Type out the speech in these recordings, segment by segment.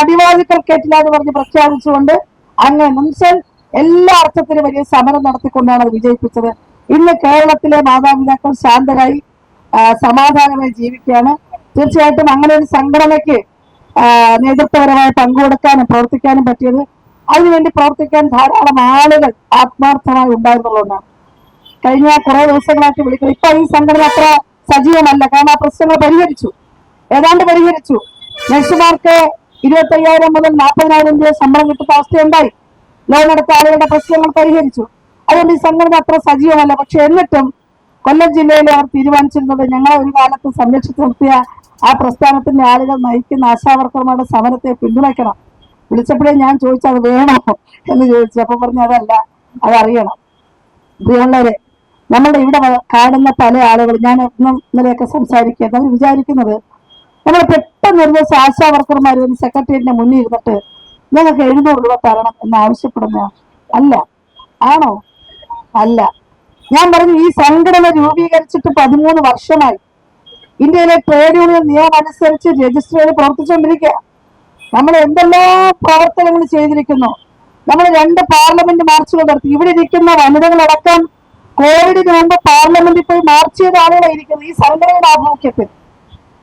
അടിവാദിക്കൽ കേട്ടില്ല എന്ന് പറഞ്ഞ് പ്രഖ്യാപിച്ചുകൊണ്ട് അങ്ങ് മുൻസൽ എല്ലാ അർത്ഥത്തിലും വലിയ സമരം നടത്തിക്കൊണ്ടാണ് അത് വിജയിപ്പിച്ചത്. ഇന്ന് കേരളത്തിലെ മാതാപിതാക്കൾ ശാന്തരായി സമാധാനമായി ജീവിക്കുകയാണ്. തീർച്ചയായിട്ടും അങ്ങനെ ഒരു സംഘടനയ്ക്ക് നേതൃത്വപരമായി പങ്കുകൊടുക്കാനും പ്രവർത്തിക്കാനും പറ്റിയത് അതിനുവേണ്ടി പ്രവർത്തിക്കാൻ ധാരാളം ആളുകൾ ആത്മാർത്ഥമായി ഉണ്ടായിരുന്നുള്ളതാണ് കഴിഞ്ഞ കുറെ ദിവസങ്ങളായിട്ട് വിളിക്കുന്നത് ഇപ്പൊ ഈ സംഘടന അത്ര സജീവമല്ല. കാരണം ആ പ്രശ്നങ്ങൾ പരിഹരിച്ചു. ഏതാണ്ട് പരിഹരിച്ചു. നഴ്സുമാർക്ക് ഇരുപത്തി അയ്യായിരം മുതൽ നാൽപ്പതിനായിരം രൂപ ശമ്പളം കിട്ടുന്ന അവസ്ഥയുണ്ടായി. ലോൺ ആളുകളുടെ പ്രശ്നങ്ങൾ പരിഹരിച്ചു. അതുകൊണ്ട് ഈ സംഘടന അത്ര സജീവമല്ല. പക്ഷെ എന്നിട്ടും കൊല്ലം ജില്ലയിൽ അവർ തീരുമാനിച്ചിരുന്നത് ഞങ്ങളെ ഒരു കാലത്ത് സംരക്ഷിച്ചു നിർത്തിയ ആ പ്രസ്ഥാനത്തിന്റെ ആളുകൾ നയിക്കുന്ന ആശാവർക്കർമാരുടെ സമരത്തെ പിന്തുണയ്ക്കണം. വിളിച്ചപ്പോഴേ ഞാൻ ചോദിച്ചു അത് വേണോ? എന്ന് ചോദിച്ചു. അപ്പൊ പറഞ്ഞു അതല്ല അതറിയണം. പ്രിയമുള്ളവരെ നമ്മുടെ ഇവിടെ കാണുന്ന പല ആളുകൾ ഞാൻ ഇന്നും ഇന്നലെയൊക്കെ സംസാരിക്കുന്നത് അവർ വിചാരിക്കുന്നത് നമ്മൾ പെട്ടെന്ന് ഒരു ആശാ വർക്കർമാർ വന്ന് സെക്രട്ടേറിയറ്റിന്റെ മുന്നിൽ ഇരുന്നിട്ട് ഞങ്ങൾക്ക് എഴുന്നൂറ് രൂപ തരണം എന്ന് ആവശ്യപ്പെടുന്ന അല്ല. ആണോ? അല്ല. ഞാൻ പറഞ്ഞു ഈ സംഘടന രൂപീകരിച്ചിട്ട് പതിമൂന്ന് വർഷമായി. ഇന്ത്യയിലെ ട്രേഡ് യൂണിയൻ നിയമം അനുസരിച്ച് രജിസ്റ്റർ ചെയ്ത് പ്രവർത്തിച്ചുകൊണ്ടിരിക്കുക. നമ്മൾ എന്തെല്ലാം പ്രവർത്തനങ്ങൾ ചെയ്തിരിക്കുന്നു? നമ്മൾ രണ്ട് പാർലമെന്റ് മാർച്ചുകൾ നടത്തി. ഇവിടെ ഇരിക്കുന്ന വനിതകളടക്കം കോവിഡിന് മുമ്പ് പാർലമെന്റിൽ പോയി മാർച്ച് ചെയ്ത ആളുകളായിരിക്കുന്നു ഈ സംഘടനയുടെ ആഭിമുഖ്യത്തിൽ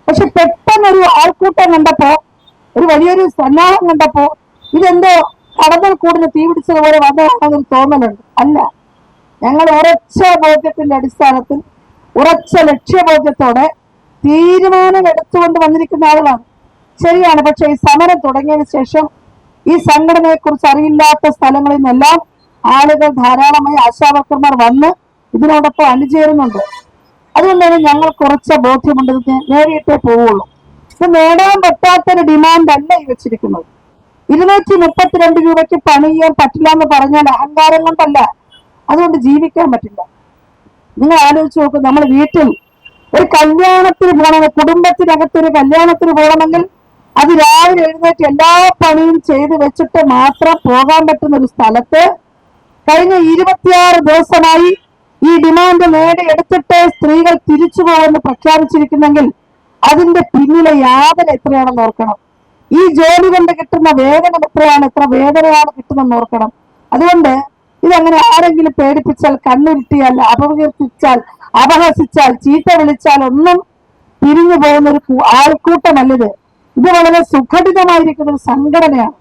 പക്ഷെ പെട്ടെന്നൊരു ആൾക്കൂട്ടം കണ്ടപ്പോ ഒരു വലിയൊരു സന്നാഹം കണ്ടപ്പോ ഇതെന്തോ കടന്നൽ കൂടിന് തീ പിടിച്ചതുപോലെ വന്നതാണെന്നൊരു തോന്നലുണ്ട്. അല്ല ഞങ്ങൾ ഉറച്ച ബോധ്യത്തിന്റെ അടിസ്ഥാനത്തിൽ ഉറച്ച ലക്ഷ്യബോധ്യത്തോടെ തീരുമാനം എടുത്തുകൊണ്ട് വന്നിരിക്കുന്ന ആളുകളാണ്. ശരിയാണ് പക്ഷെ ഈ സമരം തുടങ്ങിയതിനു ശേഷം ഈ സംഘടനയെ കുറിച്ച് അറിയില്ലാത്ത സ്ഥലങ്ങളിൽ നിന്നെല്ലാം ആളുകൾ ധാരാളമായി ആശാവർക്കർമാർ വന്ന് ഇതിനോടൊപ്പം അണിചേരുന്നുണ്ട്. അതുകൊണ്ടാണ് ഞങ്ങൾ കുറച്ച ബോധ്യമുണ്ട്. നേടിയിട്ടേ പോവുള്ളൂ. ഇത് നേടാൻ പറ്റാത്തൊരു ഡിമാൻഡ് അല്ല ഈ വെച്ചിരിക്കുന്നത്. ഇരുന്നൂറ്റി മുപ്പത്തിരണ്ട് രൂപയ്ക്ക് പണി ചെയ്യാൻ പറ്റില്ല എന്ന് പറഞ്ഞാൽ അഹങ്കാരം കൊണ്ടല്ല. അതുകൊണ്ട് ജീവിക്കാൻ പറ്റില്ല. നിങ്ങൾ ആലോചിച്ച് നോക്കൂ നമ്മൾ വീട്ടിൽ ഒരു കല്യാണത്തിന് പോകണമെങ്കിൽ കുടുംബത്തിനകത്ത് ഒരു കല്യാണത്തിന് പോകണമെങ്കിൽ അത് രാവിലെ എഴുന്നേറ്റ് എല്ലാ പണിയും ചെയ്ത് വെച്ചിട്ട് മാത്രം പോകാൻ പറ്റുന്ന ഒരു സ്ഥലത്ത് കഴിഞ്ഞ ഇരുപത്തിയാറ് ദിവസമായി ഈ ഡിമാൻഡ് നേടിയെടുത്തിട്ട് സ്ത്രീകൾ തിരിച്ചു പോകുമെന്ന് പ്രഖ്യാപിച്ചിരിക്കുന്നെങ്കിൽ അതിന്റെ പിന്നിലെ യാതന എത്രയാണെന്ന് ഓർക്കണം. ഈ ജോലി കൊണ്ട് കിട്ടുന്ന വേദന എത്രയാണ് എത്ര വേദനയാണ് കിട്ടുന്നതെന്ന് ഓർക്കണം. അതുകൊണ്ട് ഇതങ്ങനെ ആരെങ്കിലും പേടിപ്പിച്ചാൽ കണ്ണുരുട്ടിയാൽ അപകീർത്തിച്ചാൽ അപഹസിച്ചാൽ ചീത്ത വിളിച്ചാൽ ഒന്നും പിരിഞ്ഞു പോകുന്ന ഒരു ആൾക്കൂട്ടമല്ലിത്. ഇത് വളരെ സുഘടിതമായിരിക്കുന്ന ഒരു സംഘടനയാണ്.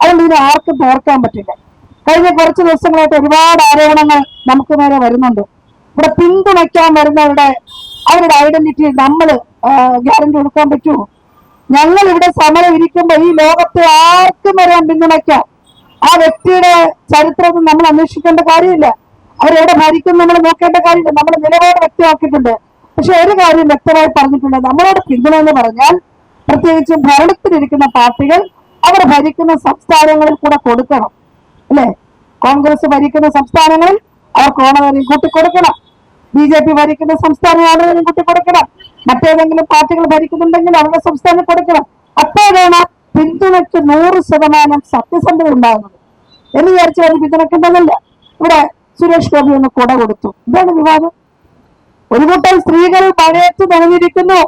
അതുകൊണ്ട് ഇതിനെ ആർക്കും തോർക്കാൻ പറ്റില്ല. കഴിഞ്ഞ കുറച്ച് ദിവസങ്ങളായിട്ട് ഒരുപാട് ആരോപണങ്ങൾ നമുക്ക് നേരെ വരുന്നുണ്ട്. ഇവിടെ പിന്തുണയ്ക്കാൻ വരുന്നവരുടെ അവരുടെ ഐഡന്റിറ്റി നമ്മൾ ഗ്യാരണ്ടി കൊടുക്കാൻ പറ്റുമോ ഞങ്ങൾ ഇവിടെ സമരം ഇരിക്കുമ്പോൾ ഈ ലോകത്തെ ആർക്കും വരാൻ പിന്തുണയ്ക്കാം. ആ വ്യക്തിയുടെ ചരിത്രത്തിൽ നമ്മൾ അന്വേഷിക്കേണ്ട കാര്യമില്ല. അവരെവിടെ ഭരിക്കും നമ്മൾ നോക്കേണ്ട കാര്യമില്ല. നമ്മൾ നിലപാട് വ്യക്തമാക്കിയിട്ടുണ്ട്. പക്ഷെ ഒരു കാര്യം വ്യക്തമായി പറഞ്ഞിട്ടുണ്ട്. നമ്മളോട് പിന്തുണ എന്ന് പറഞ്ഞാൽ പ്രത്യേകിച്ചും ഭരണത്തിലിരിക്കുന്ന പാർട്ടികൾ അവർ ഭരിക്കുന്ന സംസ്ഥാനങ്ങളിൽ കൂടെ കൊടുക്കണം. അല്ലേ? കോൺഗ്രസ് ഭരിക്കുന്ന സംസ്ഥാനങ്ങളിൽ അവർക്ക് ഓണവരെയും കൂട്ടിക്കൊടുക്കണം. ബി ജെ പി ഭരിക്കുന്ന സംസ്ഥാനം ഓണവരെയും കൂട്ടിക്കൊടുക്കണം. മറ്റേതെങ്കിലും പാർട്ടികൾ ഭരിക്കുന്നുണ്ടെങ്കിൽ അവരുടെ സംസ്ഥാനം കൊടുക്കണം. അപ്പോഴാണ് പിന്തുണയ്ക്ക് നൂറ് ശതമാനം സത്യസന്ധത ഉണ്ടാകുന്നത്. എന്ന് വിചാരിച്ചു അവർ പിന്തുണയ്ക്കേണ്ടതല്ല ഇവിടെ സുരേഷ് ഗോപി ഒന്ന് കുട കൊടുത്തു. ഇതാണ് വിവാദം. ഒരു കൂട്ടം സ്ത്രീകൾ മഴയത്ത് നനഞ്ഞിരിക്കുന്നു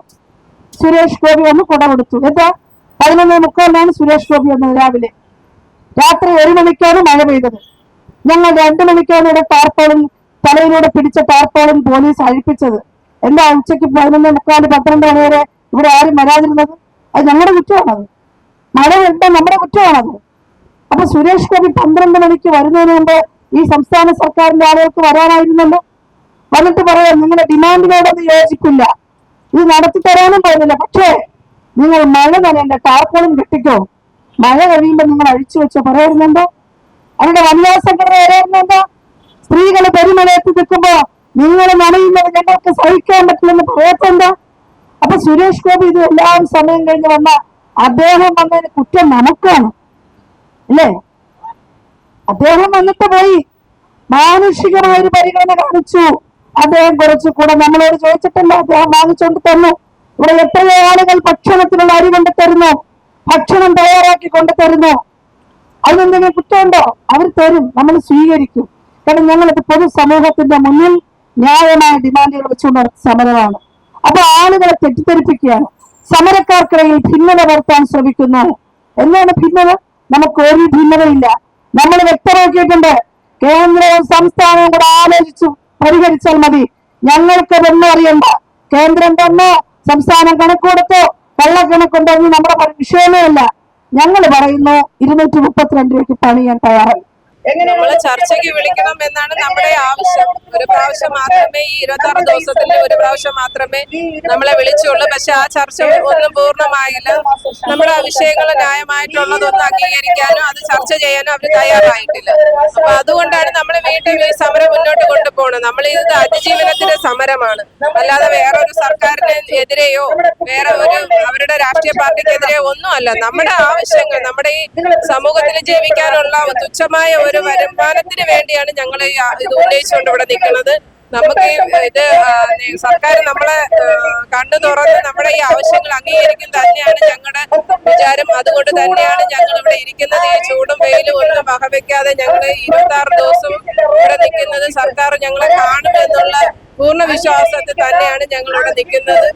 സുരേഷ് ഗോപി ഒന്ന് കുട കൊടുത്തു. എന്താ? പതിനൊന്ന് മുക്കാലിനാണ് സുരേഷ് ഗോപി വന്നത് രാവിലെ രാത്രി ഒരു മണിക്കാണ് മഴ പെയ്തത്. ഞങ്ങൾ രണ്ടു മണിക്കാണ് ഇവിടെ ടാർപ്പോളിൻ തലയിലൂടെ പിടിച്ച ടാർപ്പോളിൻ പോലീസ് അഴിപ്പിച്ചത്. എന്താ ഉച്ചയ്ക്ക് പതിനൊന്ന് മുക്കാൽ പന്ത്രണ്ട് മണി വരെ ഇവിടെ ആരും വരാതിരുന്നത്? അത് ഞങ്ങളുടെ കുറ്റമാണത്. മഴ എന്താ നമ്മുടെ കുറ്റമാണത്? അപ്പൊ സുരേഷ് ഗോപി പന്ത്രണ്ട് മണിക്ക് വരുന്നതിന് മുമ്പ് ഈ സംസ്ഥാന സർക്കാരിന്റെ ആളുകൾക്ക് വരാനായിരുന്നല്ലോ? വന്നിട്ട് പറയാം നിങ്ങളുടെ ഡിമാൻഡിനോടൊന്നും യോജിക്കില്ല. ഇത് നടത്തി തരാനും പോകുന്നില്ല. പക്ഷേ നിങ്ങൾ മഴ നനേണ്ട ടാർപ്പോളും കെട്ടിക്കോ മഴ കഴിയുമ്പോൾ നിങ്ങൾ അഴിച്ചു വെച്ച പറയുന്നുണ്ടോ അവരുടെ വനിതാ സംഘടന സ്ത്രീകൾ പെരുമഴയത്ത് നിൽക്കുമ്പോ നിങ്ങൾ നനയുന്നത് ഞങ്ങൾക്ക് സഹിക്കാൻ പറ്റില്ലെന്ന് പറയത്തുണ്ടോ അപ്പൊ സുരേഷ് ഗോപി ഇത് എല്ലാം സമയം കഴിഞ്ഞ് വന്ന അദ്ദേഹം വന്നതിന് കുറ്റം നമുക്കാണ്. അല്ലേ? അദ്ദേഹം വന്നിട്ട് പോയി. മാനുഷികമായ ഒരു പരിഗണന കാണിച്ചു. അദ്ദേഹം കുറച്ചുകൂടെ നമ്മളോട് ചോദിച്ചിട്ടില്ല. അദ്ദേഹം വാങ്ങിച്ചുകൊണ്ട് തന്നു. ഇവിടെ എത്രയോ ആളുകൾ ഭക്ഷണത്തിനുള്ള അരി കൊണ്ട് തരുന്നു ഭക്ഷണം തയ്യാറാക്കി കൊണ്ട് തരുന്നു അതിനെന്തെങ്കിലും കുറ്റമുണ്ടോ? അവർ തരും നമ്മൾ സ്വീകരിക്കും. കാരണം ഞങ്ങളിത് പൊതുസമൂഹത്തിന്റെ മുന്നിൽ ന്യായമായ ഡിമാൻഡുകൾ വെച്ചുകൊണ്ട് സമരമാണ്. അപ്പൊ ആളുകളെ തെറ്റിദ്ധരിപ്പിക്കുകയാണ്. സമരക്കാർക്കിടയിൽ ഭിന്നത വരുത്താൻ ശ്രമിക്കുന്നു എന്താണ് ഭിന്നത? നമുക്ക് ഒരു ഭിന്നതയില്ല. നമ്മൾ വ്യക്തമാക്കിയിട്ടുണ്ട്. കേന്ദ്രവും സംസ്ഥാനവും കൂടെ ആലോചിച്ചു പരിഹരിച്ചാൽ മതി. ഞങ്ങൾക്ക് ഇതൊന്നും അറിയണ്ട. കേന്ദ്രം തന്നെ? സംസ്ഥാനം കണക്കുകൊടുത്തോ കള്ളക്കണക്കുണ്ടോ കൊണ്ടുവന്ന് നമ്മുടെ വിഷയമേ അല്ല ഞങ്ങൾ പറയുന്നു ഇരുന്നൂറ്റി മുപ്പത്തിരണ്ട് രൂപയ്ക്ക് പണിയാൻ തയ്യാറായി. നമ്മളെ ചർച്ചയ്ക്ക് വിളിക്കണം എന്നാണ് നമ്മുടെ ആവശ്യം. ഒരു പ്രാവശ്യം മാത്രമേ ഈ ഇരുപത്തി ആറ് ദിവസത്തിൽ ഒരു പ്രാവശ്യം മാത്രമേ നമ്മളെ വിളിച്ചുള്ളൂ. പക്ഷെ ആ ചർച്ച ഒന്നും പൂർണമായില്ല. നമ്മുടെ ആ വിഷയങ്ങൾ ന്യായമായിട്ടുള്ളതൊന്നും അംഗീകരിക്കാനോ അത് ചർച്ച ചെയ്യാനോ അവർ തയ്യാറായിട്ടില്ല. അപ്പൊ അതുകൊണ്ടാണ് നമ്മൾ വീണ്ടും ഈ സമരം മുന്നോട്ട് കൊണ്ടുപോകുന്നത്. നമ്മൾ ഇത് അതിജീവനത്തിന്റെ സമരമാണ്. അല്ലാതെ വേറൊരു സർക്കാരിന് എതിരെയോ വേറെ ഒരു അവരുടെ രാഷ്ട്രീയ പാർട്ടിക്കെതിരെയോ ഒന്നുമല്ല. നമ്മുടെ ആവശ്യങ്ങൾ നമ്മുടെ ഈ സമൂഹത്തിൽ ജീവിക്കാനുള്ള തുച്ഛമായ ഒരു വരുമാനത്തിന് വേണ്ടിയാണ് ഞങ്ങൾ ഈ ഇത് ഉന്നയിച്ചുകൊണ്ട് ഇവിടെ നിൽക്കുന്നത് നമുക്ക് ഇത് സർക്കാർ നമ്മളെ കണ്ടു തുറന്ന് നമ്മുടെ ഈ ആവശ്യങ്ങൾ അംഗീകരിക്കും തന്നെയാണ് ഞങ്ങളുടെ വിചാരം. അതുകൊണ്ട് തന്നെയാണ് ഞങ്ങൾ ഇവിടെ ഇരിക്കുന്നത്. ഈ ചൂടും വെയിലും ഒന്നും വകവെക്കാതെ ഞങ്ങൾ ഇരുപത്തി ആറ് ദിവസവും ഇവിടെ നിൽക്കുന്നത് സർക്കാർ ഞങ്ങളെ കാണുമെന്നുള്ള പൂർണ വിശ്വാസത്തിൽ തന്നെയാണ് ഞങ്ങൾ ഇവിടെ നിൽക്കുന്നത്.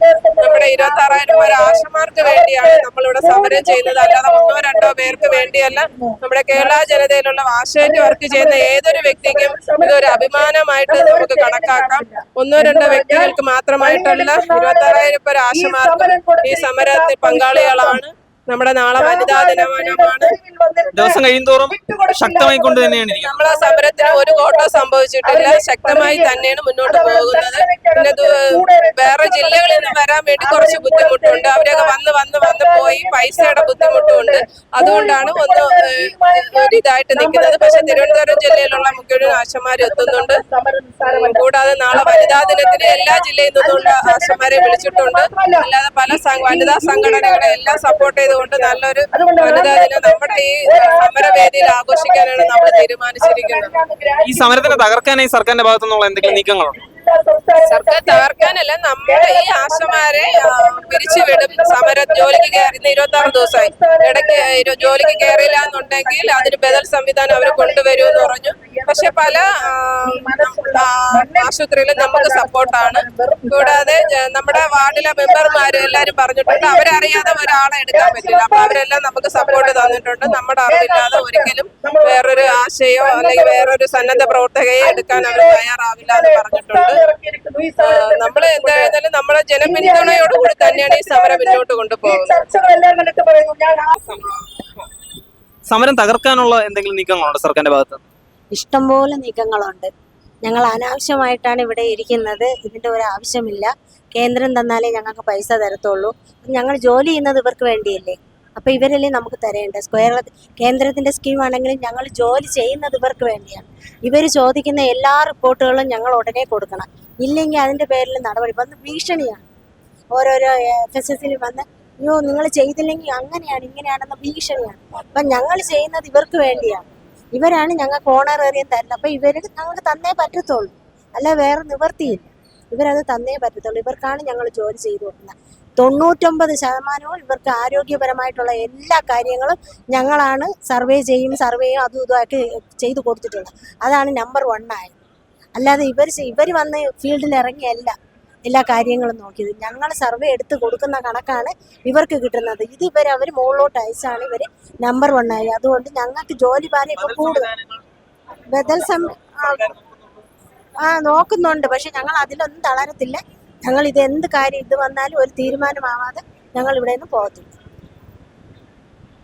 നമ്മുടെ ഇരുപത്തി ആറായിരം പേർ ആശമാർക്ക് വേണ്ടിയാണ് നമ്മളിവിടെ സമരം ചെയ്യുന്നത്. അല്ലാതെ ഒന്നോ രണ്ടോ പേർക്ക് വേണ്ടിയല്ല. നമ്മുടെ കേരള ജനതയിലുള്ള ആശയറ്റ് വർക്ക് ചെയ്യുന്ന ഏതൊരു വ്യക്തിക്കും ഇതൊരു അഭിമാനമായിട്ട് നമുക്ക് കണക്കാക്കാം. ഒന്നോ രണ്ടോ വ്യക്തികൾക്ക് മാത്രമായിട്ടല്ല ഇരുപത്തി ആറായിരം പേർ ആശമാർക്കും ഈ സമരത്തിൽ പങ്കാളികളാണ്. നമ്മുടെ നാളെ വനിതാ ദിനമാണ് ദിവസം കഴിയുന്തോറും ശക്തമായിക്കൊണ്ട് തന്നെയാണ് നമ്മളെ സമരത്തിന് ഒരു കോട്ടം സംഭവിച്ചിട്ടില്ല. ശക്തമായി തന്നെയാണ് മുന്നോട്ട് പോകുന്നത്. പിന്നെ വേറെ ജില്ലകളിൽ നിന്ന് വരാൻ വേണ്ടി കുറച്ച് ബുദ്ധിമുട്ടുണ്ട്. അവരൊക്കെ വന്ന് വന്ന് വന്ന് പോയി പൈസയുടെ ബുദ്ധിമുട്ടുണ്ട്. അതുകൊണ്ടാണ് ഒന്ന് ഒരിതായിട്ട് ഇതായിട്ട് നിൽക്കുന്നത്. പക്ഷെ തിരുവനന്തപുരം ജില്ലയിലുള്ള മുഖ്യ ആശമാർ എത്തുന്നുണ്ട്. കൂടാതെ നാളെ വനിതാ ദിനത്തിന് എല്ലാ ജില്ലയിൽ നിന്നുള്ള ആശമാരെ വിളിച്ചിട്ടുണ്ട്. അല്ലാതെ പല സംഘ- വനിതാ സംഘടനകളെ എല്ലാം സപ്പോർട്ട് ചെയ്തുകൊണ്ട് നല്ലൊരു വനിതാ ദിനം നമ്മുടെ ഈ സമരവേദിയിൽ ആഘോഷിക്കാനാണ് നമ്മൾ തീരുമാനിച്ചിരിക്കുന്നത്. ഈ സമരത്തിനെ തകർക്കാനായി സർക്കാരിന്റെ ഭാഗത്തു നിന്നുള്ള എന്തെങ്കിലും നീക്കങ്ങളുണ്ട് സർക്കാർ തകർക്കാനല്ല നമ്മുടെ ഈ ആശമാരെ പിരിച്ചുവിടും സമര ജോലിക്ക് കയറി ഇന്ന് ഇരുപത്തി ആറ് ദിവസമായി. ഇടയ്ക്ക് ജോലിക്ക് കയറിയില്ല എന്നുണ്ടെങ്കിൽ അതിന് ബദൽ സംവിധാനം അവർ കൊണ്ടുവരുമെന്ന് പറഞ്ഞു. പക്ഷെ പല ആശുപത്രിയിലും നമുക്ക് സപ്പോർട്ടാണ് കൂടാതെ നമ്മുടെ വാർഡിലെ മെമ്പർമാര് എല്ലാരും പറഞ്ഞിട്ടുണ്ട്. അവരറിയാതെ ഒരാളെ എടുക്കാൻ പറ്റില്ല. അപ്പൊ അവരെല്ലാം നമുക്ക് സപ്പോർട്ട് തന്നിട്ടുണ്ട്. നമ്മുടെ അറിവില്ലാതെ ഒരിക്കലും വേറൊരു ആശയോ അല്ലെങ്കിൽ വേറൊരു സന്നദ്ധ പ്രവർത്തകയെ എടുക്കാൻ അവർ തയ്യാറാവില്ല എന്ന് പറഞ്ഞിട്ടുണ്ട്. നമ്മൾ എന്തായാലും നമ്മളെ ജനപിന്തുണയോടുകൂടി തന്നെയാണ് ഈ സമരം മുന്നോട്ട് കൊണ്ടുപോകുന്നത്. സമരം തകർക്കാനുള്ള എന്തെങ്കിലും നീക്കങ്ങളുണ്ടോ സർക്കാരിന്റെ ഭാഗത്ത്? ഇഷ്ടംപോലെ നീക്കങ്ങളുണ്ട്. ഞങ്ങൾ അനാവശ്യമായിട്ടാണ് ഇവിടെ ഇരിക്കുന്നത്. ഇതിന്റെ ഒരു ആവശ്യമില്ല. കേന്ദ്രം തന്നാലേ ഞങ്ങൾക്ക് പൈസ തരത്തുള്ളൂ. ഞങ്ങൾ ജോലി ചെയ്യുന്നത് ഇവർക്ക് വേണ്ടിയല്ലേ? അപ്പോൾ ഇവരല്ലേ നമുക്ക് തരേണ്ടത്? സ്ക്വയർ കേന്ദ്രത്തിന്റെ സ്കീമാണെങ്കിലും ഞങ്ങൾ ജോലി ചെയ്യുന്നത് ഇവർക്ക് വേണ്ടിയാണ്. ഇവർ ചോദിക്കുന്ന എല്ലാ റിപ്പോർട്ടുകളും ഞങ്ങൾ ഉടനെ കൊടുക്കണം. ഇല്ലെങ്കിൽ അതിന്റെ പേരിൽ നടപടി വന്ന് ഭീഷണിയാണ്. ഓരോരോ എഫ് എസ് എസിൽ വന്ന് അയ്യോ നിങ്ങൾ ചെയ്തില്ലെങ്കിൽ അങ്ങനെയാണ് ഇങ്ങനെയാണെന്ന ഭീഷണിയാണ്. അപ്പം ഞങ്ങൾ ചെയ്യുന്നത് ഇവർക്ക് വേണ്ടിയാണ്. ഇവരാണ് ഞങ്ങൾക്ക് ഓണറേറിയം തരുന്നത് അപ്പം ഇവർ ഞങ്ങൾക്ക് തന്നേ പറ്റത്തുള്ളൂ. അല്ല വേറെ നിവർത്തിയില്ല. ഇവരത് തന്നേ പറ്റത്തുള്ളൂ. ഇവർക്കാണ് ഞങ്ങൾ ജോലി ചെയ്തു കൊടുക്കുന്നത് തൊണ്ണൂറ്റൊമ്പത് ശതമാനവും ഇവർക്ക് ആരോഗ്യപരമായിട്ടുള്ള എല്ലാ കാര്യങ്ങളും ഞങ്ങളാണ് സർവേ ചെയ്യും സർവേയും അതും ഇതുമായിട്ട് ചെയ്തു കൊടുത്തിട്ടുള്ളത്. അതാണ് നമ്പർ വൺ ആയത്. അല്ലാതെ ഇവർ ഇവർ വന്ന് ഫീൽഡിൽ ഇറങ്ങിയല്ല. എല്ലാ കാര്യങ്ങളും നോക്കിയത്. ഞങ്ങൾ സർവേ എടുത്ത് കൊടുക്കുന്ന കണക്കാണ് ഇവർക്ക് കിട്ടുന്നത്. ഇത് ഇവർ അവർ മുകളിലോട്ട് അയച്ചാണ് ഇവർ നമ്പർ വൺ ആയി. അതുകൊണ്ട് ഞങ്ങൾക്ക് ജോലി ഭാരം ഇപ്പൊ കൂടുതൽ ബദൽ സം ആ നോക്കുന്നുണ്ട്. പക്ഷെ ഞങ്ങൾ അതിലൊന്നും തളരത്തില്ല. ഞങ്ങൾ ഇത് എന്ത് കാര്യം ഇത് വന്നാലും ഒരു തീരുമാനമാവാതെ ഞങ്ങൾ ഇവിടെ നിന്ന് പോകത്തില്ല.